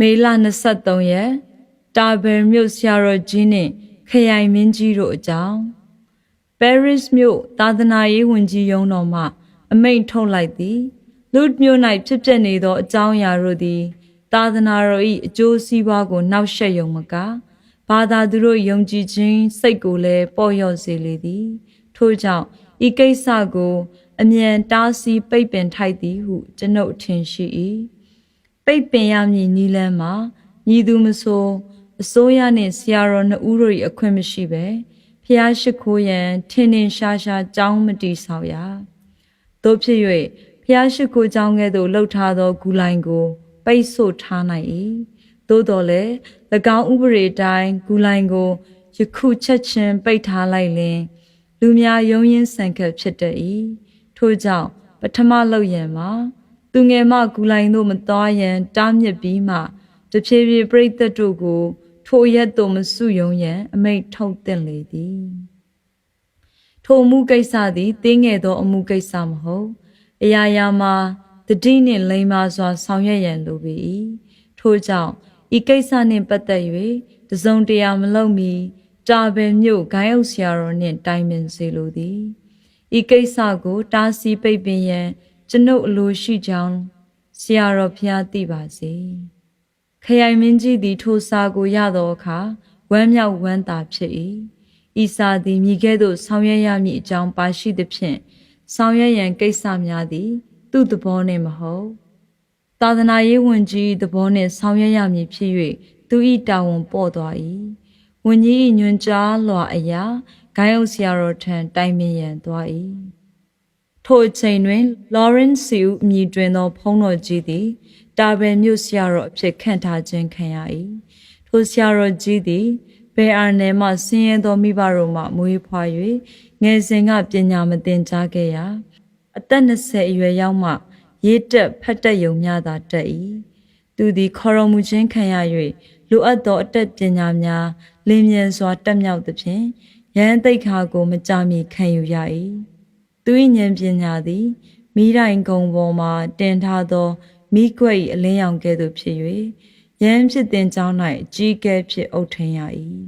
မေလ23ရက်တာဘယ်မြို့ဆရာတော်ကြီးနှင့်ခရိုင်မင်းကြီးတို့အကြောင်းပဲရစ်မြို့သာသနာရေးဝန်ကြီးရုံးတော်မှ အမိန့်ထုတ်လိုက်သည်လူဒ်မြို့၌ဖြစ်ပျက်နေသောအကြောင်းအရာတို့သည် သာသနာတော်၏အကျိုးစီးပွားကိုနှောက်ယှက်ယုံမကဘာသာသူတို့ယုံကြည်ခြင်းစိတ်ကိုလည်းပေါ့လျော့စေလေသည် ထို့ကြောင့်ဤကိစ္စကို အမြန်တားဆီးပိတ်ပင်ထိုက်သည်ဟုကျွန်ုပ်ထင်ရှိ၏ ပိတ်ပင်ရမည်နီလန်းမှာညီသူမဆိုအစိုးရနှင့်ဆရာတော်နှစ်ဦးတို့၏အခွင့်မရှိပဲဖျားရှိခိုးရန်ထင်းထင်းရှားရှားကြောင်းမတီဆောင်ရတို့ဖြစ်၍ဖျားရှိခိုးကြောင်းကဲ့သို့လှုပ်ထားသောဂူလိုင်ကို ပိတ်ဆို့ထားနိုင်၏သို့တော်လည်း၎င်းဥပဒေတိုင်းဂူလိုင်ကိုယခုချက်ချင်းပိတ်ထားလိုက်လင် လူများယုံရင်ဆန်ခတ်ဖြစ်တတ်၏ထို့ကြောင့်ပထမလောက်ရန်မှာ သူငယ်မဂူလိုင်တို့မသွားရန်တားမြစ်ပြီးမှတဖြည်းဖြည်းပြိတ္တတို့ကို ထိုရက်သို့မစုယုံရန်အမိန့်ထုတ်သင့်လေသည်ထိုအမှုကိစ္စသည်တင်းငယ်သောအမှုကိစ္စမဟုတ်အရာရာမှာတတိနှင့်လိမ္မာစွာ ဆောင်ရွက်ရန်လိုပေ၏ထို့ကြောင့်ဤကိစ္စနှင့်ပတ်သက်၍တစုံတရာမလုပ်မီတာဘယ်မြို့ဂိုင်းအုပ်ဆရာတော်နှင့်တိုင်ပင်စေလိုသည်ဤကိစ္စကိုတားဆီးပိတ်ပင်ရန် ကျွန်ုပ်အလိုရှိကြောင်းဆရာတော်ဖျားသိပါစေခရိုင်မင်းကြီးသည်ထိုစာကိုရသောအခါဝမ်းမြောက်ဝမ်းသာဖြစ်၏ဤစာသည်မိခဲ့သို့ဆောင်ရွက်ရမည့်အကြောင်းပါရှိသဖြင့်ဆောင်ရွက်ရန်ကိစ္စများသည် သူ့သဘောနှင့်မဟုတ်သာသနာရေးဝန်ကြီးသဘောနှင့်ဆောင်ရွက်ရမည်ဖြစ်၍သူ၏တာဝန်ပေါ်သွား၏ဝန်ကြီး၏ညွှန်ကြားလွှာအရာဂိုင်းအုပ်ဆရာတော်ထံတိုင်ပင်ရန်သွား၏ ထိုအချိန်တွင် Lawrence စီဦးအမည်တွင်သောဖုံးတော်ကြီးသည်တာဘယ်မြို့ဆရာတော်အဖြစ်ခန့်ထားခြင်းခံရ၏ထိုဆရာတော်ကြီးသည်ဘယ်အာနယ်မှဆင်းရဲသောမိဘတို့မှမွေးဖွား၍ငယ်စဉ်ကပညာမသင်ကြားခဲ့ရာအသက်20အရွယ်ရောက်မှရေးတက်ဖတ်တက်ယုံများသာတက်၏သူသည်ခေါ်တော်မူခြင်းခံရ၍လိုအပ်သောအတတ်ပညာများလင်းမြန်စွာတက်မြောက်သဖြင့်ရဟန်းသိက္ခာကိုမကြမီခံယူရ၏ သူ၏ဉာဏ်ပညာသည်မိတိုင်ကုံပေါ်မှတင်ထားသောမိကွက်၏အလင်းရောင်ကဲ့သို့ဖြစ်၍ရဟန်းဖြစ်တင်ကြောင်း၌အကြီးကဲဖြစ်အုပ်ထင်ရ၏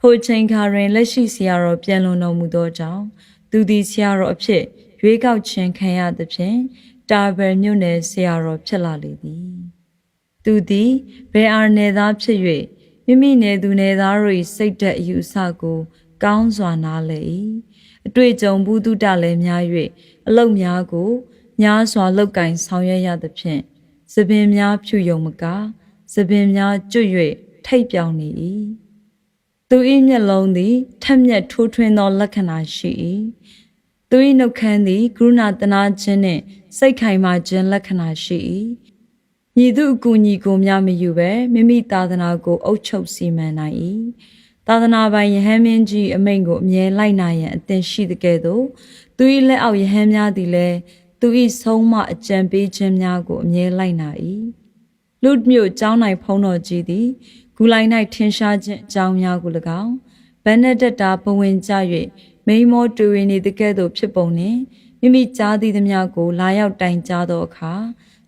ထိုချိန်ခါတွင်လက်ရှိဆရာတော်ပြန်လွန်တော်မူသောကြောင့်သူသည်ဆရာတော်အဖြစ်ရွေးကောက်ခြင်းခံရသဖြင့်တာဘယ်မြို့နယ်ဆရာတော်ဖြစ်လာလေသည်သူသည်ဘယ်အာနယ်သားဖြစ်၍မိမိနယ်သူနယ်သားတို့၏စိတ်ဓာတ်အယူအဆကို ကောင်းစွာနားလည်၏ အတွေ့အကြုံဘူးတုတလည်းများ၍အလုတ်များကိုများစွာလောက်ကင်ဆောင်ရွက်ရသဖြင့်သပင်များဖြူယုံမကသပင်များကျွတ်၍ထိတ်ပြောင်နေ၏သူ၏မျက်လုံးသည်ထက်မြက်ထိုးထွင်းသောလက္ခဏာရှိ၏သူ၏နှုတ်ခမ်းသည်ကရုဏာတနာခြင်းနှင့်စိတ်ခိုင်မာခြင်းလက္ခဏာရှိ၏ညီသူအကူညီကိုများမယူပဲမိမိသာသနာကိုအုပ်ချုပ်စီမံနိုင်၏ သာသနာပိုင်ယဟန်မင်းကြီးအမိန့်ကိုအမြဲလိုက်နိုင်ရန်အသင်ရှိတဲ့ကဲ့သို့သူ၏လက်အောက်ယဟန်များသည်လည်းသူ၏ဆုံးမအကြံပေးခြင်းများကိုအမြဲလိုက်နာ၏လူတ်မြို့ကျောင်း၌ဖုံးတော်ကြီးသည်ဂူလိုက်၌ထင်ရှားခြင်းအကြောင်းများကို၎င်းဘန်နဒက်တာဘဝင်ကြ၍မိမောတူရီနေတဲ့ကဲ့သို့ဖြစ်ပုံနှင့်မိမိကြားသည့်သမျှကို လာရောက်တိုင်ကြားသောအခါ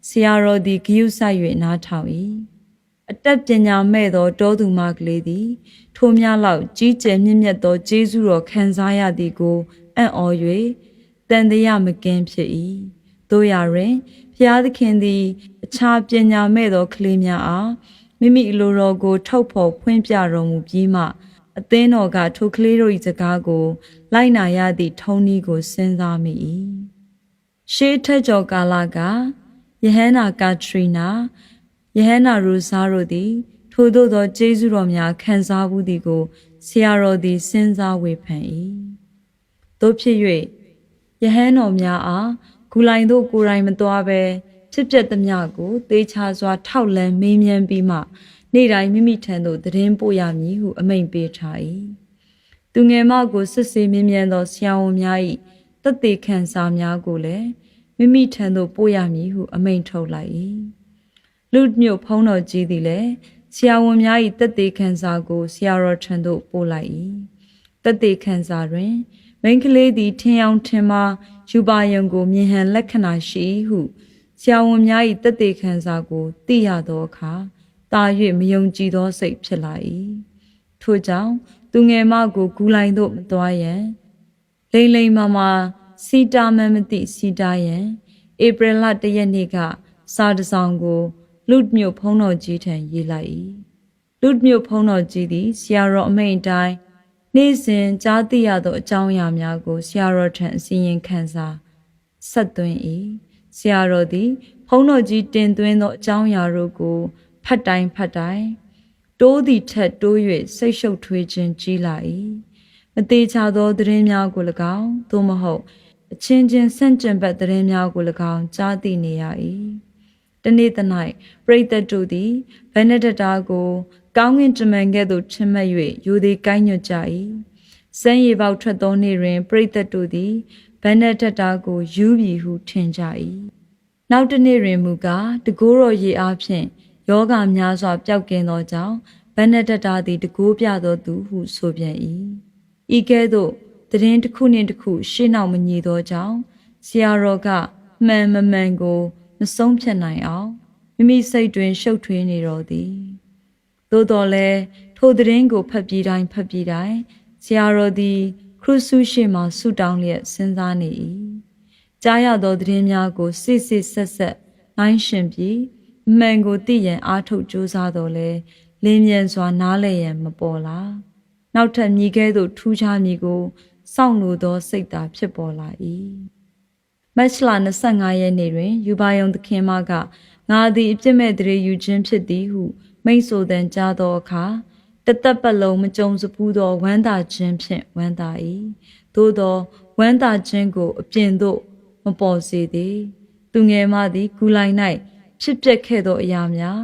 ဆရာတော်သည်ဂယုဆိုင်၍နားထောင်၏ အတက်ပညာမဲ့သောတောသူမကလေးသည် ထိုများလောက်ကြီးကျယ်မြင့်မြတ်သောကျေးဇူးတော်ခံစားရသည်ကိုအံ့ဩ၍တန်တရားမကင်းဖြစ်၏တို့ရတွင်ဖျားသခင်သည် အခြားပညာမဲ့သောကလေးများအားမိမိအလိုတော်ကို ထုတ်ဖော်ဖွင့်ပြတော်မူပြီးမှအသင်းတော်ကထိုကလေးတို့၏စကားကို လိုက်နာရသည့်ထုံးနည်းကိုစဉ်းစားမိ၏ရှေးထက်ကျော်ကာလကယဟန္နာကာထရီနာ ယဟန္နာရူဇာတို့သည် ထိုသို့သောကျေးဇူးတော်များခံစားမှုသည်ကိုဆရာတော်သည်စဉ်းစားဝေဖန်၏တို့ဖြစ်၍ယဟန်တော်များအားဂူလိုင်တို့ကိုယ်တိုင်မသွားဘဲဖြစ်ပျက်သမျှကိုသေချာစွာ ထောက်လန်းမေးမြန်းပြီးမှ နေ့တိုင်းမိမိထံသို့သတင်းပို့ရမည်ဟုအမိန့်ပေးထား၏သူငယ်မကိုစစ်ဆေးမေးမြန်းသောဆရာဝန်များ၏တသက်ခံစားများကိုလည်းမိမိထံသို့ပို့ရမည်ဟုအမိန့်ထုတ်လိုက်၏ လူမျိုးဖုံးတော်ကြီးသည်လည်းဆရာဝန်များ၏တသက်ခံစားကိုဆရာတော်ထံသို့ပို့လိုက်၏တသက်ခံစားတွင်မိန်းကလေးသည်ထင်အောင်ထင်မှာယူပါယံကိုမြင်ဟန်လက္ခဏာရှိဟုဆရာဝန်များ၏တသက်ခံစားကိုသိရသောအခါတာ၍မယုံကြည်သောစိတ်ဖြစ်လာ၏ထို့ကြောင့်သူငယ်မကိုဂူလိုင်သို့မသွားရန်လိမ့်လိမ့်မာမာစီတာမန်မသိစီတာရန်ဧပြီလ၁ရက်နေ့ကစာတစောင်ကို လူတ်မြို့ဖုံးတော်ကြီးထံရေးလိုက်၏လူတ်မြို့ဖုံးတော်ကြီးသည်ဆရာတော်အမိန့်အတိုင်းနေ့စဉ်ကြားသိရသောအကြောင်းအရာများကိုဆရာတော်ထံအစီရင်ခံစာဆက်သွင်း၏ဆရာတော်သည်ဖုံးတော်ကြီးတင်သွင်းသောအကြောင်းအရာတို့ကိုဖတ်တိုင်းဖတ်တိုင်းတိုးသည့်ထက်တိုး၍စိတ်ရှုပ်ထွေးခြင်းကြီးလာ၏မသေးချသောသတင်းများကို၎င်းသို့မဟုတ်အချင်းချင်းဆန့်ကျင်ဘက်သတင်းများကို၎င်းကြားသိနေရ၏ တနေ့သ၌ပရိသတ်တို့သည်ဘနဒတာကို ကောင်းကင်တမန်ကဲ့သို့ထင်မှတ်၍ယူသည်ကိုင်းညွတ်ကြ၏စမ်းရည်ပေါက်ထွက်သောနေ့တွင်ပရိသတ်တို့သည်ဘနဒတာကိုယူပြီဟုထင်ကြ၏နောက်တစ်နေ့တွင်မူကားတကိုးတော်ရေအားဖြင့်ယောဂများစွာပျောက်ကင်းသောကြောင့်ဘနဒတာသည်တကိုးပြသောသူဟုဆိုပြန်၏ဤကဲ့သို့သတင်းတစ်ခုနှင့်တစ်ခုရှေ့နောက်မညီသောကြောင့်ဆရာတော်ကမှန်မမှန်ကို မဆုံးဖြတ်နိုင်အောင်မိမိစိတ်တွင် ရှုပ်ထွေးနေတော်သည်သို့တော်လည်းထိုသတင်းကိုဖတ်ပြီးတိုင်းဖတ်ပြီးတိုင်းဆရာတော်သည် ခရုဆုရှိမှဆူတောင်းလျက်စဉ်းစားနေ၏ကြားရသောသတင်းများကိုစစ်စစ်ဆက်ဆက်နိုင်ရှင်ပြီးအမှန်ကိုသိရန်အားထုတ်ကြိုးစားတော်လဲလင်းမြန်စွာနားလည်ရန်မပေါ်လာနောက်ထပ်မြည်ကဲသို့ထူးခြားမည်ကိုစောင့်လိုသောစိတ်သာဖြစ်ပေါ်လာ၏ မတ်လ25ရက်နေ့တွင် ယူပါယုံသခင်မကငါသည်အပြစ်မဲ့တရေယူခြင်းဖြစ်သည်ဟု မိတ်ဆိုသံကြားသောအခါတသက်ပတ်လုံးမကြုံစဖူးသောဝမ်းသာခြင်းဖြင့်ဝမ်းသာ၏သို့သောဝမ်းသာခြင်းကို အပြင်သို့မပေါ်စေသည်သူငယ်မသည်ကူလိုက်၌ဖြစ်ပျက်ခဲ့သောအရာများ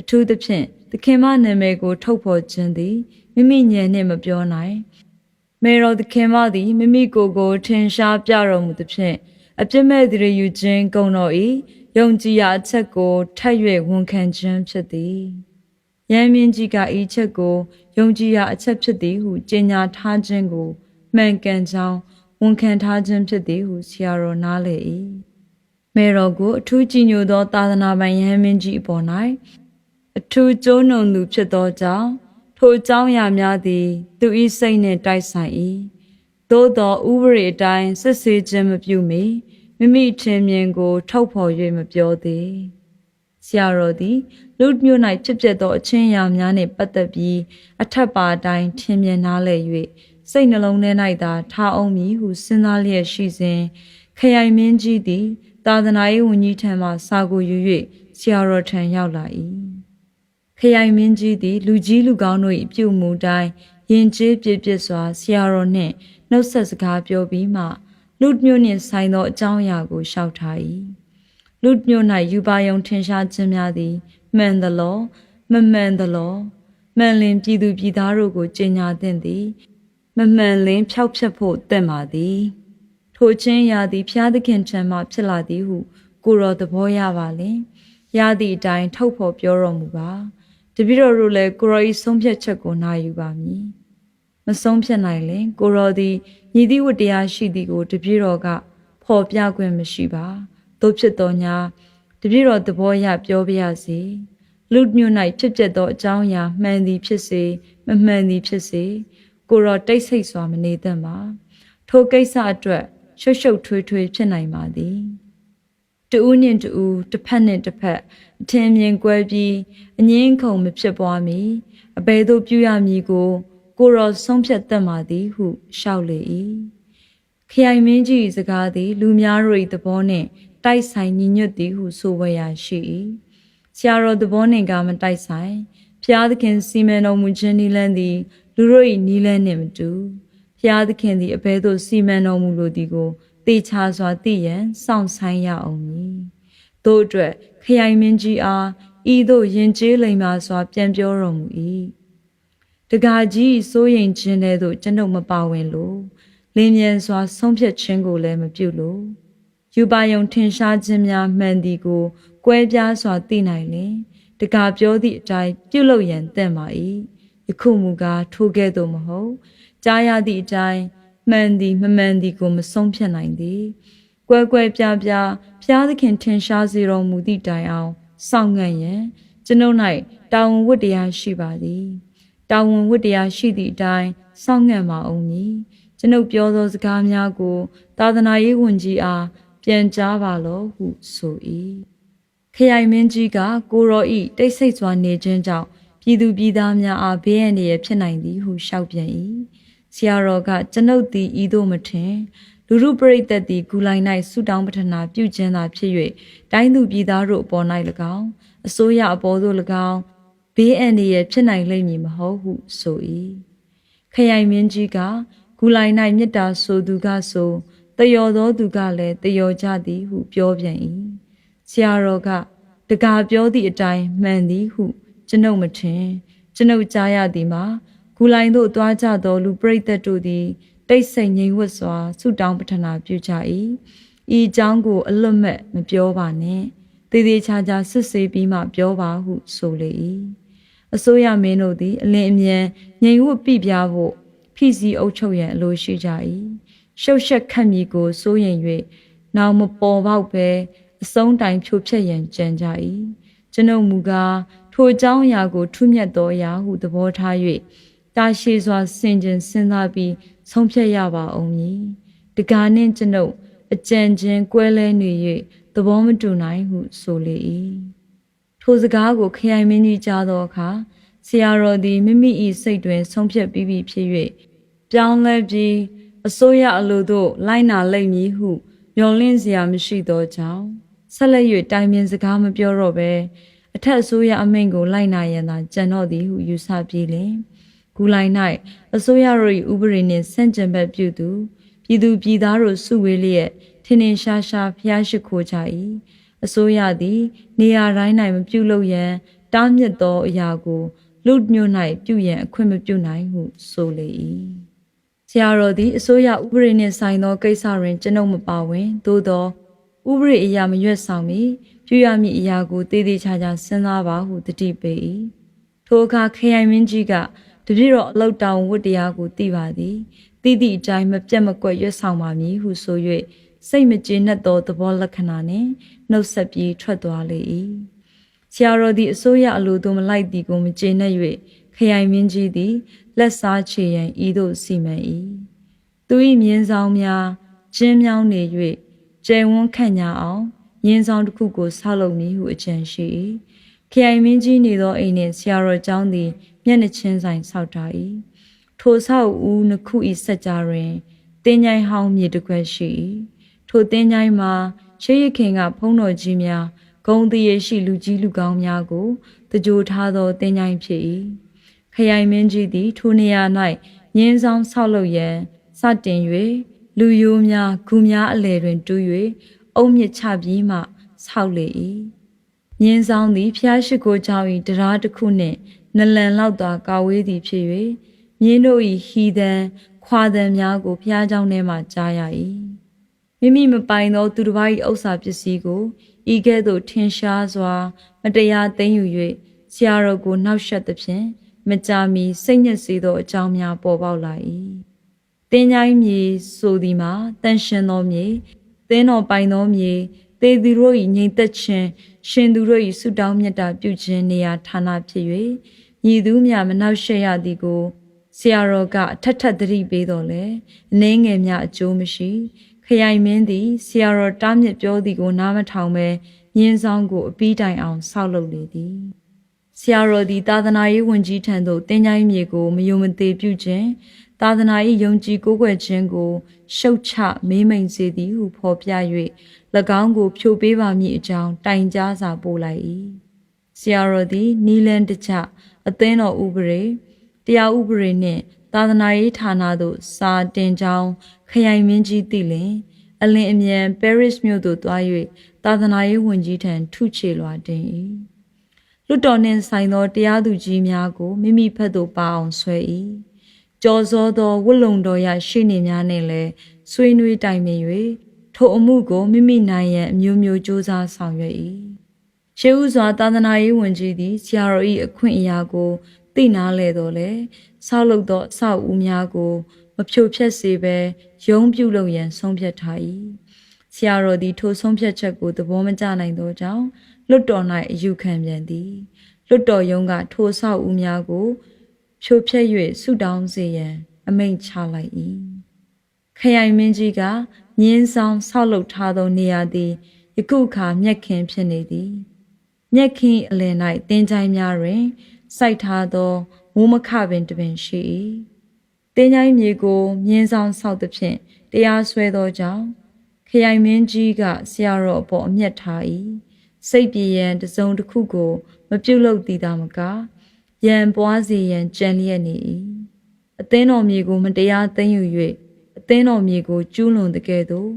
အထူးသဖြင့်သခင်မနာမည်ကို ထုတ်ဖော်ခြင်းသည်မိမိညံနှင့်မပြောနိုင်မေတော်သခင်မသည်မိမိကိုယ်ကိုထင်ရှားပြတော်မူသဖြင့် အပြစ်မဲ့သူယူခြင်းဂုံတော်၏ယုံကြည်ရာအချက်ကိုထပ်၍ဝန်ခံခြင်းဖြစ်သည်ရန်မြင့်ကြီးကဤချက်ကိုယုံကြည်ရာအချက်ဖြစ်သည်ဟုကြေညာထားခြင်းကိုမှန်ကန်ကြောင်းဝန်ခံထားခြင်းဖြစ်သည်ဟုဆရာတော်နားလေ၏မေတော်ကိုအထူးကြည်ညိုသော သာသနာပိုင်ရဟန်းမင်းကြီးအပေါ်၌အထူးကျိုးနုံသူဖြစ်သောကြောင့်ထိုအကြောင်းအရာများသည် သူ၏စိတ်နှင့်တိုက်ဆိုင်၏ သို့သောဥပဒေအတိုင်းစစ်ဆေးခြင်းမပြုမီမိမိထင်မြင်ကို ထုတ်ဖော်၍မပြောသေးဆရာတော်သည်လူမျိုး၌ဖြစ်ပျက်သောအချင်းအရာများနှင့်ပတ်သက်ပြီးအထက်ပါအတိုင်းထင်မြင်နားလည်၍စိတ်နှလုံးထဲ၌သာထားအောင်မည်ဟုစဉ်းစားလျက်ရှိစဉ်ခရိုင်မင်းကြီးသည် သာသနာရေးဝန်ကြီးထံမှစာကိုယူ၍ဆရာတော်ထံရောက်လာ၏ခရိုင်မင်းကြီးသည် လူကြီးလူကောင်းတို့၏ပြုမှုတိုင်းယဉ်ကျေးပြည့်ပြည့်စွာဆရာတော်နှင့် နှုတ်ဆက်စကားပြောပြီးမှလူမျိုးနှင့်ဆိုင်သောအကြောင်းအရာကိုရှောက်ထား၏လူမျိုး၌ယူပါယုံထင်ရှားခြင်းများသည်မှန်သလောမမှန်သလောမှန်လင်ပြည်သူပြည်သားတို့ကိုကြေညာသင့်သည်မမှန်လင်းဖြောက်ဖြက်ဖို့တင့်ပါသည်ထိုချင်းရာသည်ဖျားသခင်ထံမှဖြစ်လာသည်ဟုကိုရောသဘောရပါလင်ရသည့်အတိုင်းထုတ်ဖော်ပြောတော်မူပါတပည့်တော်တို့လည်းကိုရောဤဆုံးဖြတ်ချက်ကိုနာယူပါမည် မဆုံးဖြတ်နိုင်လင်ကိုရောသည်ညီသည့်ဝတ္တရားရှိသည်ကို တပည့်တော်ကဖော်ပြခွင့်မရှိပါတို့ဖြစ်တော်ညာတပည့်တော်သဘောရပြောပြရစေလူမျိုး၌ဖြစ်ပျက်သောအကြောင်းအရာမှန်သည်ဖြစ်စေမမှန်သည်ဖြစ်စေကိုရောတိတ်ဆိတ်စွာမနေသင့်ပါထိုကိစ္စအတွက်ရှုပ်ရှုပ်ထွေးထွေးဖြစ်နိုင်ပါသည်တူးနှင့်တူးတစ်ဖက်နှင့်တစ်ဖက်အထင်မြင်ကွဲပြီးအငင်းခုန်မဖြစ်ပွားမီအဘယ်သို့ပြုရမည်ကို ကိုရောဆုံးဖြတ်တတ်ပါသည်ဟုရှောက်လေ၏ခရိုင်မင်းကြီးစကားသည် လူများတို့၏သဘောနှင့်တိုက်ဆိုင်ညီညွတ်သည်ဟုဆိုဝရရှိ၏ဆရာတော်သဘောနှင့်ကမတိုက်ဆိုင်ဖျားသခင်စီမံတော်မူခြင်းနီလန်းသည် လူတို့၏နီလန်းနှင့်မတူဖျားသခင်သည်အဘဲသို့စီမံတော်မူလိုသည်ကိုတေချာစွာသိရန်စောင့်ဆိုင်ရအောင်မည်တို့အတွက်ခရိုင်မင်းကြီးအားဤသို့ယဉ်ကျေးလိမ္မာစွာပြန်ပြောတော်မူ၏ တကာကြီးစိုးရင်ခြင်းတဲ့သို့ကျွန်ုပ်မပါဝင်လို့လင်းမြန်စွာဆုံးဖြတ်ခြင်းကိုလည်းမပြုလို့ယူပါယုံထင်ရှားခြင်းများမှန်သည်ကိုကွဲပြားစွာသိနိုင်လင်တကာပြောသည့်အတိုင်းပြုလုပ်ရန်တင့်ပါ၏ယခုမူကားထိုကဲ့သို့မဟုတ်ကြားရသည့်အတိုင်းမှန်သည်မမှန်သည်ကိုမဆုံးဖြတ်နိုင်သည်ကွဲကွဲပြားပြားဖျားသခင်ထင်ရှားစေတော်မူသည့်တိုင်အောင်စောင့်ငံ့ရန်ကျွန်ုပ်၌တာဝန်ဝတ္တရားရှိပါသည် တာဝန်ဝတ္တရားရှိသည့်အတိုင်းစောင့်ငံ့ပါအောင်မည်ကျွန်ုပ်ပြောသောစကားများကို သာသနာရေးဝန်ကြီးအားပြန်ကြားပါလော့ဟုဆို၏ခရိုင်မင်းကြီးကကိုရောဤတိတ်ဆိတ်စွာနေခြင်းကြောင့်ပြည်သူပြည်သားများအားဘေးအန္တရာယ်ဖြစ်နိုင်သည်ဟုရှောက်ပြန်၏ဆရာတော်ကကျွန်ုပ်သည်ဤသို့မထင်လူရုပရိသတ်သည်ဂူလိုင်၌ဆုတောင်းပတနာပြုခြင်းသာဖြစ်၍တိုင်းသူပြည်သားတို့အပေါ်၌၎င်းအစိုးရအပေါ်သို့၎င်း ဘေးအန္တရာယ်ဖြစ်နိုင်လိမ့်မည်မဟုတ်ဟုဆို၏ခရိုင်မင်းကြီးကဂူလိုင်၌မေတ္တာဆိုသူကဆိုတယောသောသူကလည်းတယောကြသည်ဟုပြောပြန်၏ဆရာတော်ကတကာပြောသည့်အတိုင်းမှန်သည်ဟု ကျွန်ုပ်မထင်ကျွန်ုပ်ကြားရသည်မှာဂူလိုင်သို့သွားကြသောလူပရိသတ်တို့သည်တိတ်ဆိတ်ငြိမ်ဝတ်စွာဆုတောင်းပတနာပြုကြ၏ဤအကြောင်းကို အလွတ်မဲ့မပြောပါနဲ့တည်တည်ချာချာစစ်ဆေးပြီးမှပြောပါဟုဆိုလေ၏ အစိုးရမင်းတို့သည်အလင်းအမြန်ငြိမ်ဝတ်ပြပြဖို့ဖိစီအုပ်ချုပ်ရန်အလိုရှိကြ၏ရှုပ်ရှက်ခတ်မီကိုစိုးရင်၍နောင်မပေါ်ပေါက်ပဲအဆုံးတိုင်ဖြိုဖျက်ရန်ကြံကြ၏ကျွန်ုပ်မူကားထိုအကြောင်းအရာကိုထုမြတ်သောအရာဟုသဘောထား၍တာရှည်စွာဆင်ခြင်စဉ်းစားပြီးဆုံးဖြတ်ရပါအောင်မည်တကားနှင့်ကျွန်ုပ်အကြံချင်းကွဲလဲနေ၍သဘောမတူနိုင်ဟုဆိုလေ၏ ထိုစကားကိုခရိုင်မင်းကြီးကြားသောအခါဆရာတော်သည်မိမိ၏စိတ်တွင် ဆုံးဖြတ်ပြီးပြီဖြစ်၍ပြောင်းလဲပြီးအစိုးရအလိုသို့လိုက်နာလိမ့်မည်ဟုမျှော်လင့်စရာမရှိသောကြောင့်ဆက်လက်၍တိုင်ပင်စကားမပြောတော့ဘဲအထက်အစိုးရအမိန့်ကိုလိုက်နာရန်သာကြံတော့သည်ဟုယူဆပြီးလင်ဂူလိုင်၌အစိုးရတို့၏ဥပဒေနှင့်ဆန့်ကျင်ဘက်ပြုသူပြည်သူပြည်သားတို့စုဝေးလျက်ထင်ထင်ရှားရှားဖျားရှိခိုးကြ၏ အစိုးရသည် နေရာတိုင်း၌မပြုလုပ်ရန် တားမြစ်သောအရာကိုလူမျိုး၌ပြုရန်အခွင့်မပြုနိုင်ဟုဆိုလေ၏ဆရာတော်သည်အစိုးရဥပဒေနှင့်ဆိုင်သောကိစ္စတွင်ကျွန်ုပ်မပါဝင်သို့သောဥပဒေအရာမရွတ်ဆောင်မီပြုရမည့်အရာကိုတည်တည်ချာချာစဉ်းစားပါဟုတတိပေး၏ထိုအခါခရိုင်မင်းကြီးကတပြည့်တော်အလောက်တောင်ဝတ်တရားကိုသိပါသည်တိတိအတိုင်းမပြတ်မကွက်ရွတ်ဆောင်ပါမည်ဟုဆို၍ စိတ်မကျေနပ်သောသဘောလက္ခဏာနှင့်နှုတ်ဆက်ပြီးထွက်သွားလေ၏ဆရာတော်သည်အစိုးရအလိုသို့မလိုက်သည်ကိုမကျေနပ်၍ခရိုင်မင်းကြီးသည်လက်စားချေရန်ဤသို့စီမံ၏သူ၏မြင်းဆောင်များကျင်းမြောင်းနေ၍ကျယ်ဝန်းခန့်ညာအောင်မြင်းဆောင်တစ်ခုကိုဆောက်လုပ်မည်ဟုအကြံရှိ၏ခရိုင်မင်းကြီးနေသောအိမ်နှင့်ဆရာတော်ကျောင်းသည်မျက်နှချင်းဆိုင်ဆောက်ထား၏ထိုဆောက်ဦးနှစ်ခု၏စัจ जा တွင်တင်းញိုင်းဟောင်းမြေတစ်ခွက်ရှိ၏ ထိုတင်းញိုင်းမှာရှေးရခင်ကဖုံးတော်ကြီးများဂုံတရေရှိလူကြီးလူကောင်းများကိုတကြိုထားသောတင်းញိုင်းဖြစ်၏ခရိုင်မင်းကြီးသည်ထိုနေရာ၌ညင်းဆောင်ဆောက်လုပ်ရန်စတင်၍လူယိုးများဂူများအလယ်တွင်တူး၍အုံမြစ်ချပြီးမှဆောက်လေ၏ညင်းဆောင်သည်ဖျားရှိခိုးကြောင်း၏တရားတစ်ခုနှင့်နလန်လောက်သာကာဝေးသည်ဖြစ်၍မြင်းတို့၏ဟီသံခွာသံများကိုဖျားเจ้าထဲမှကြားရ၏ မိမိမပိုင်သော သူတစ်ပါး၏ဥစ္စာပစ္စည်းကိုဤကဲ့သို့ထင်ရှားစွာ မတရားသိမ်းယူ၍ဆရာတော်ကိုနှောက်ယှက်သဖြင့်မကြာမီစိတ်ညစ်စေသောအကြောင်းများပေါ်ပေါက်လာ၏တင်းကြိုင်းမြေဆိုသည်မှာတန်ရှင်သောမြေသင်းတော်ပိုင်သောမြေသေသူတို့၏ငြိမ်သက်ခြင်းရှင်သူတို့၏ဆုတောင်းမြတ်တာပြုခြင်းနေရာဌာနဖြစ်၍ညီသူများမနှောက်ယှက်ရသည်ကိုဆရာတော်ကအထက်ထက်သတိပေးတော်လဲအနှဲငယ်များအကျိုးမရှိ ခရိုင်မင်းသည်ဆရာတော်တားမြစ်ပြောသည်ကိုနားမထောင်ပဲညင်းဆောင်ကိုအပီးတိုင်အောင်ဆောက်လုပ်လေသည်ဆရာတော်သည်သာသနာရေးဝန်ကြီးထံသို့တင်းကြိုင်းမြေကိုမယုံမသေးပြုခြင်းသာသနာ၏ယုံကြည်ကိုးကွယ်ခြင်းကိုရှုတ်ချမေးမိန်စေသည်ဟုဖော်ပြ၍၎င်းကိုဖြိုပေးပါမည်အကြောင်းတိုင်ကြားစာပို့လိုက်၏ဆရာတော်သည်နီလန်တကြအသင်းတော်ဥပဒေတရားဥပဒေနှင့်သာသနာရေးဌာနသို့စာတင်ကြောင်း ခရိုင်မင်းကြီးသိလင်အလင်းအမြန်ပဲရစ်မြို့သို့သွား၍သာသနာရေးဝန်ကြီးထံထုချေလွှာတင်၏လွတ်တော်နှင့်ဆိုင်သောတရားသူကြီးများကိုမိမိဖက်သို့ပါအောင်ဆွဲ၏ကြော်စောသောဝတ်လုံတော်ရရှိနေများနှင့်လည်းဆွေးနွေးတိုင်ပင်၍ထိုအမှုကိုမိမိနိုင်ရန်အမျိုးမျိုးစ조사ဆောင်ရွက်၏ရှေးဥစွာသာသနာရေးဝန်ကြီးသည်ဆရာတော်၏အခွင့်အရာကိုသိနာလဲတော်လဲဆောက်လုပ်သောအဆောက်အဦများကို မဖြိုဖျက်စေဘဲရုံးပြုလုပ်ရန်ဆုံးဖြတ်ထား၏ဆရာတော်သည်ထိုဆုံးဖြတ်ချက်ကိုသဘောမကျနိုင်သောကြောင့်လွတ်တော်၌အယူခံပြန်သည်လွတ်တော်ယုံကထိုဆောက်ဦးများကို ဖြိုဖျက်၍ဆုတောင်းစေရန် အမိန့်ချလိုက်၏ခရိုင်မင်းကြီးကမြင်းဆောင်ဆောက်လုပ်ထားသောနေရာသည်ယခုအခါမြက်ခင်ဖြစ်နေသည်မြက်ခင်အလယ်၌တင်းချိုင်းများတွင်စိုက်ထားသောမိုးမခပင်တစ်ပင်ရှိ၏ တင်းချိုင်းမြေကိုမြင်းဆောင်ဆောက်သဖြင့်တရားစွဲသောကြောင့်ခရိုင်မင်းကြီးကဆရာတော်အပေါ်အမျက်ထား၏စိတ်ပြေရန်တစုံတစ်ခုကို မပြုတ်လို့တည်တာမကရန်ပွားစေရန်ကြံလျက်နေ၏အသင်းတော်မြေကိုမတရားသိမ်းယူ၍အသင်းတော်မြေကိုကျူးလွန်တဲ့ကဲ့သို့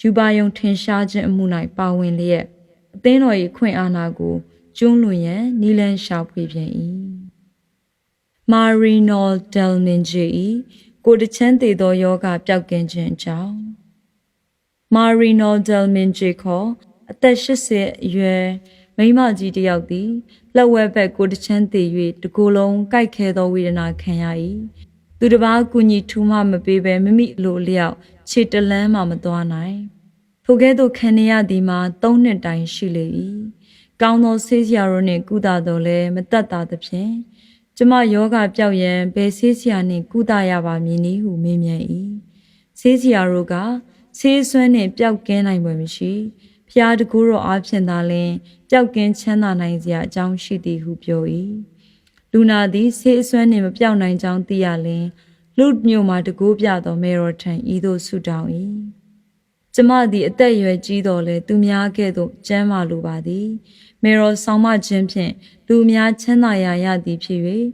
ယူပါယုံထင်ရှားခြင်းအမှု၌ပါဝင်လျက်အသင်းတော်၏ခွင့်အာဏာကိုကျူးလွန်ရန်နီလန်ရှာဖွေပြန်၏ မာရီနိုဒယ်မင်ဂျီကိုတချမ်းသေးသောယောဂပျောက်ကင်းခြင်းအကြောင်းမာရီနိုဒယ်မင်ဂျီခေါ်အသက်80အရွယ်မိန်းမကြီးတစ်ယောက်သည်လက်ဝဲဘက်ကိုတချမ်းသေး၍တကိုယ်လုံးကြိုက်ခဲသောဝေဒနာခံရ၏သူတစ်ပါးကူညီထူးမှမပေးဘဲမိမိလိုလျောက်ခြေတလန်းမှမသွားနိုင်ထိုကဲ့သို့ခံရသည်မှာ၃နှစ်တိုင်ရှိလေ၏ကောင်းသောဆေးဆရာတို့နှင့်ကုသတော်လဲမတတ်တာသဖြင့် ကျမယောဂပျောက်ရန်ဘယ်ဆေးဆရာနှင့်ကုသရပါမည်နည်းဟုမေးမြန်း၏ဆေးဆရာတို့ကဆေးဆွမ်းနှင့်ပျောက်ကင်းနိုင်ပွဲမရှိဖျားတကူတော်အားဖြင့်သာလျှင်ပျောက်ကင်းချမ်းသာနိုင်စရာအကြောင်းရှိသည်ဟုပြော၏လူနာသည်ဆေးအစွမ်းနှင့်မပြောက်နိုင်ကြောင်းသိရလျင်လူမျိုးမှာတကူပြသောမေရော်ထံဤသို့ဆုတောင်း၏ကျမသည်အသက်အရွယ်ကြီးတော်လဲသူများကဲ့သို့ကျမ်းမာလိုပါသည် မေရော်ဆောင်မခြင်းဖြင့်လူများချမ်းသာရာရသည်ဖြစ်၍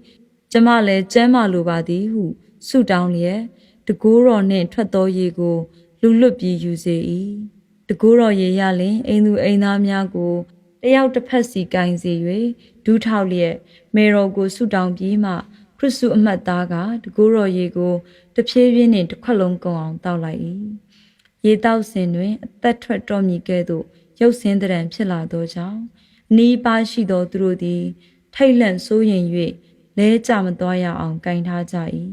ကျမလည်းကျမ်းမာလိုပါသည်ဟုဆုတောင်းလျက်တကူတော်နှင့်ထွက်သောရေကို လူလွတ်ပြီးယူစေ၏တကူတော်ရေရလင်အိမ်သူအိမ်သားများကိုတယောက်တစ်ဖက်စီကင်စေ၍ဒူးထောက်လျက်မေရော်ကိုဆုတောင်းပြီးမှခရစ်စုအမတ်သားကတကူတော်ရေကိုတဖြည်းဖြည်းနှင့်တစ်ခွက်လုံးကုန်အောင်တောက်လိုက်၏ရေတောက်စဉ်တွင် အသက်ထွက်တော်မူကဲ့သို့ရုပ်ဆင်းတဲ့ဖြစ်လာသောကြောင့် နီးပါရှိသောသူတို့သည် ထိတ်လန့်စိုးရင်၍လဲကြမသွားရအောင်ကင်ထားကြ၏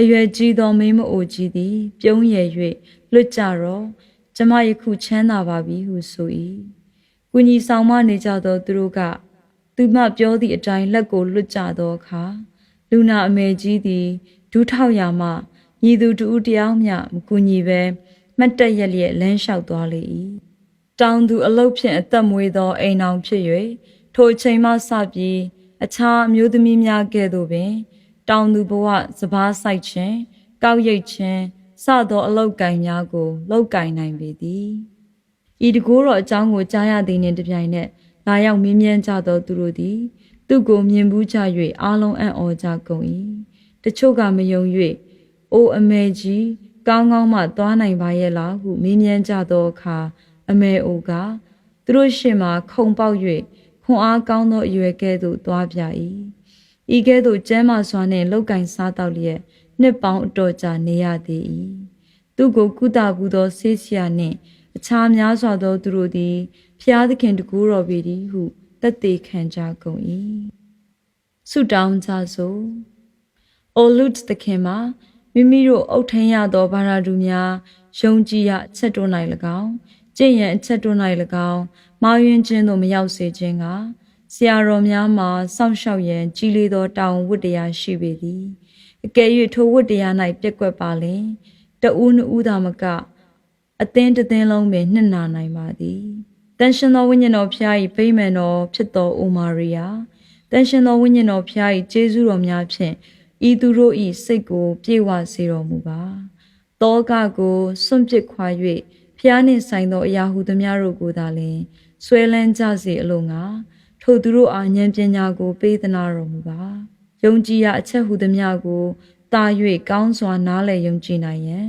အရွယ်ကြီးသောမိမအိုကြီးသည် ပြုံးရည်၍လွတ်ကြတော့ကျမယခုချမ်းသာပါပြီဟုဆို၏ကုညီဆောင်မနေကြသောသူတို့ကသူမပြောသည့်အတိုင်းလက်ကိုလွတ်ကြသောအခါလူနာအမေကြီးသည်ဒူးထောက်ရာမှညီသူတူတယောက်မျှမကူညီပဲမှတ်တက်ရက်လျက်လမ်းလျှောက်သွားလေ၏ တောင်သူအလုတ်ဖြင့်အသက်မွေးသောအိမ်အောင်ဖြစ်၍ထိုချိန်မှစပြီးအခြားအမျိုးသမီးများကဲ့သို့ပင် တောင်သူဘဝစပားဆိုင်ခြင်းကောက်ရိတ်ခြင်းစသောအလုတ်ကင်များကိုလုတ်ကင်နိုင်ပေသည်ဤတကိုးတော်အကြောင်းကိုကြားရသည်နှင့်တပြိုင်နက်လာရောက်မင်းမြန်းကြသောသူတို့သည် သူ့ကိုမြင်ဘူးကြ၍အားလုံးအံ့ဩကြကုန်၏တချို့ကမယုံ၍အိုအမေကြီးကောင်းကောင်းမှသွားနိုင်ပါရဲ့လားဟုမေးမြန်းကြသောအခါ အမေအိုကသူတို့ရှေ့မှခုံပေါက်၍ခွန်အားကောင်းသောအရွယ်ကဲ့သို့သွားပြ၏ဤကဲ့သို့ကျမ်းမာစွာနှင့်လောက်ကင်စားတော့လျက်နှစ်ပေါင်းအတော်ကြာနေရသေး၏သူကိုကုသဘူးသောဆေးဆရာနှင့်အခြားများစွာသောသူတို့သည်ဖျားသခင်တကူတော်ပေသည်ဟုတက်သေးခံကြကုန်၏ဆုတောင်းကြစို့အိုလုတ်သခင်မှာမိမိတို့အုပ်ထမ်းရသောဘာသာသူများယုံကြည်ရအချက်တို့၌၎င်း ကျင့်ရန်အချက်တို့၌၎င်းမာယွင်းခြင်းသို့မရောက်စေခြင်းကဆရာတော်များမှာစောင့်ရှောက်ရန်ကြီးလေးသောတောင်းဝတ္တရားရှိပေသည်အကယ်၍ထိုဝတ္တရား၌ပြက်ကွက်ပါလင်တဦးနှဦးသာမကအသင်းတသင်းလုံးပင်နှစ်နာနိုင်ပါသည်တန်ရှင်သောဝိညာဉ်တော်ဖျား၏ဗိမာန်တော်ဖြစ်သောအိုမာရီယာတန်ရှင်သောဝိညာဉ်တော်ဖျား၏ကျေးဇူးတော်များဖြင့်ဤသူတို့၏စိတ်ကို ပြေဝစေတော်မူပါတောကကိုစွန့်ပစ်ခွာ၍ ဖျားနှင့်ဆိုင်သောအရာဟုသမျှတို့ကိုသာလျှင်ဆွဲလန်းကြစေအလို့ငါထိုသူတို့အားဉာဏ်ပညာကိုပေးသနာတော်မူပါယုံကြည်ရာအချက်ဟုသမျှကိုတာ၍ကောင်းစွာနားလည်ယုံကြည်နိုင်ရန်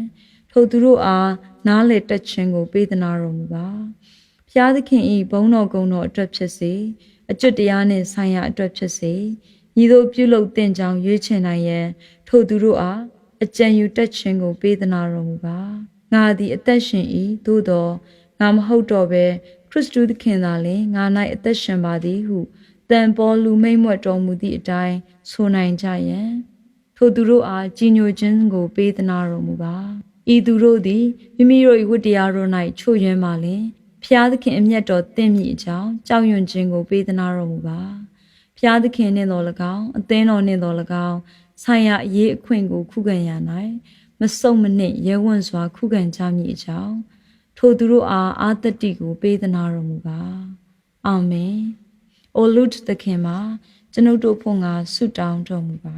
ထိုသူတို့အားနားလည်တတ်ခြင်းကိုပေးသနာတော်မူပါဖျားသခင်ဤဘုန်းတော်ကုံတော်အတွက်ဖြစ်စေအကျွတ်တရားနှင့်ဆိုင်ရာအတွက်ဖြစ်စေညီတို့ပြုလုပ်တဲ့ကြောင်ရွေးချယ်နိုင်ရန်ထိုသူတို့အားအကြံယူတတ်ခြင်းကိုပေးသနာတော်မူပါ ငါသည်အသက်ရှင်၏သို့သောငါမဟုတ်တော့ဘဲခရစ်တုသခင်သာလျှင်ငါ၌အသက်ရှင်ပါသည်ဟုတန်ပေါ်လူမိတ်မွတ်တော်မူသည့်အတိုင်းဆိုနိုင်ကြယံထိုသူတို့အားကြီးညိုခြင်းကို ပေးသနာတော်မူပါဤသူတို့သည်မိမိတို့၏ဝတ္တရားတို့၌ချို့ယွင်းပါလျင်ဖျားသခင်အမျက်တော်တင့်မိအကြောင်းကြောက်ရွံ့ခြင်းကိုပေးသနာတော်မူပါဖျားသခင်နှင့်တော်၎င်းအသင်းတော်နှင့်တော်၎င်းဆိုင်ရာအရေးအခွင့်ကိုခုခံရ၌ မစုံမနစ်ရဲဝံ့စွာ ခုခံကြမည်အကြောင်းထိုသူတို့အားအာသတိကို ပေးသနာတော်မူပါအာမင်အိုလူတ်သခင်မှာကျွန်ုပ်တို့ဖို့ငါဆုတောင်းတော်မူပါ